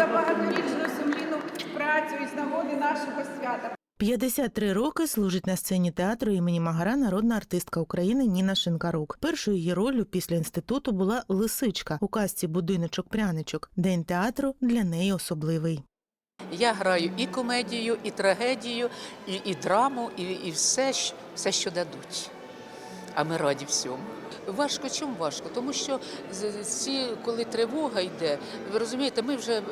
за багаторічну сумлінну працю із нагоди нашого свята. 53 роки служить на сцені театру імені Магара народна артистка України Ніна Шинкарук. Першою її роллю після інституту була лисичка у казці Будиночок пряничок. День театру для неї особливий. Я граю і комедію, і трагедію, і, і драму, і, і все, все, що дадуть. А ми раді всьому. Важко, чому важко? Тому що ці, коли тривога йде, ви розумієте, ми вже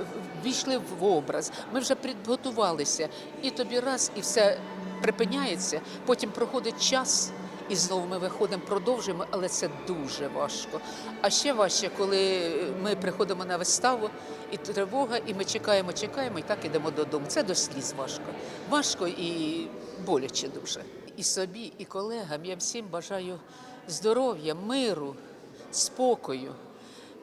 війшли в образ, ми вже підготувалися, і тобі раз, і все припиняється. Потім проходить час, і знову ми виходимо, продовжуємо, але це дуже важко. А ще важче, коли ми приходимо на виставу, і тривога, і ми чекаємо, чекаємо, і так ідемо додому. Це до сліз важко. Важко і боляче дуже. І собі, і колегам я всім бажаю здоров'я, миру, спокою,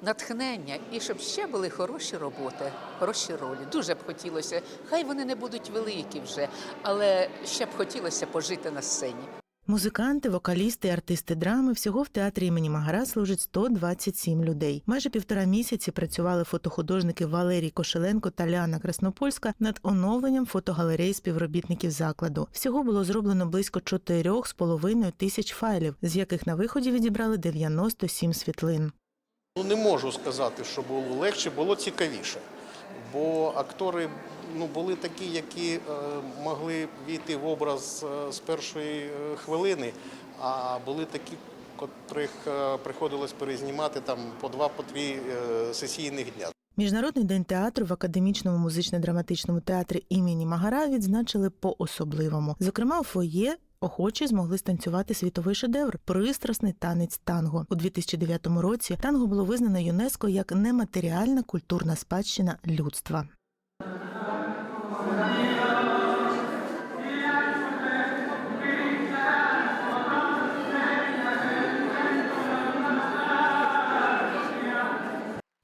натхнення і щоб ще були хороші роботи, хороші ролі. Дуже б хотілося. Хай вони не будуть великі вже, але ще б хотілося пожити на сцені. Музиканти, вокалісти артисти драми всього в театрі імені Магара служить 127 людей. Майже півтора місяці працювали фотохудожники Валерій Кошеленко та Ляна Краснопольська над оновленням фотогалерей співробітників закладу. Всього було зроблено близько 4,5 тисяч файлів, з яких на виході відібрали 97 світлин. Ну не можу сказати, що було легше, було цікавіше. Бо актори ну, були такі, які е, могли війти в образ е, з першої е, хвилини, а були такі, котрих приходилось перезнімати там по два, по три сесійних дня. Міжнародний день театру в академічному музично-драматичному театрі імені Магара відзначили по-особливому. Зокрема, у фоє охочі змогли станцювати світовий шедевр пристрасний танець танго. У 2009 році танго було визнано ЮНЕСКО як нематеріальна культурна спадщина людства.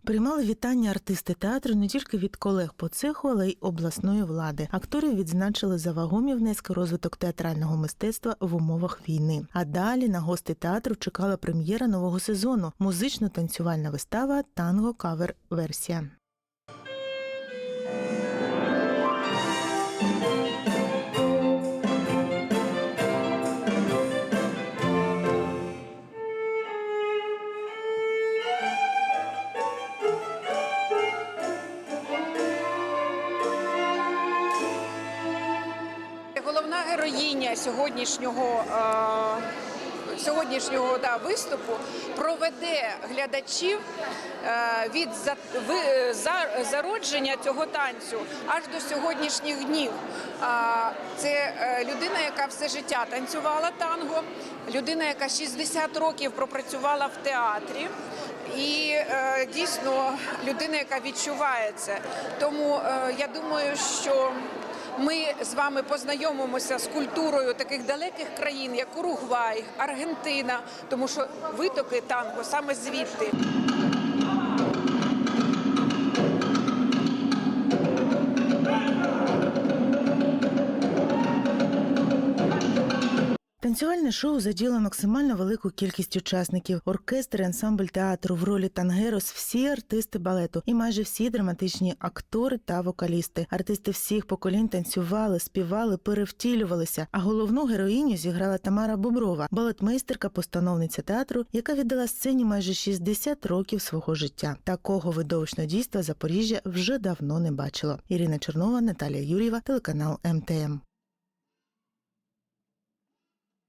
Приймали вітання артисти театру не тільки від колег по цеху, але й обласної влади. Акторів відзначили за вагомі внески розвиток театрального мистецтва в умовах війни. А далі на гости театру чекала прем'єра нового сезону музично-танцювальна вистава Танго кавер версія. Головна героїня сьогоднішнього. е, Сьогоднішнього да, виступу проведе глядачів е, від за, ви, е, за, зародження цього танцю аж до сьогоднішніх днів. А, Це е, людина, яка все життя танцювала танго, людина, яка 60 років пропрацювала в театрі. І е, дійсно людина, яка відчуває це. Тому е, я думаю, що ми з вами познайомимося з культурою таких далеких країн, як Уругвай, Аргентина, тому що витоки танго саме звідти. Танцювальне шоу заділо максимально велику кількість учасників. Оркестр, ансамбль театру в ролі Тангерос, всі артисти балету і майже всі драматичні актори та вокалісти. Артисти всіх поколінь танцювали, співали, перевтілювалися. А головну героїню зіграла Тамара Боброва, балетмейстерка, постановниця театру, яка віддала сцені майже 60 років свого життя. Такого видовищного дійства Запоріжжя вже давно не бачило. Ірина Чернова, Наталія Юрєва, телеканал МТМ.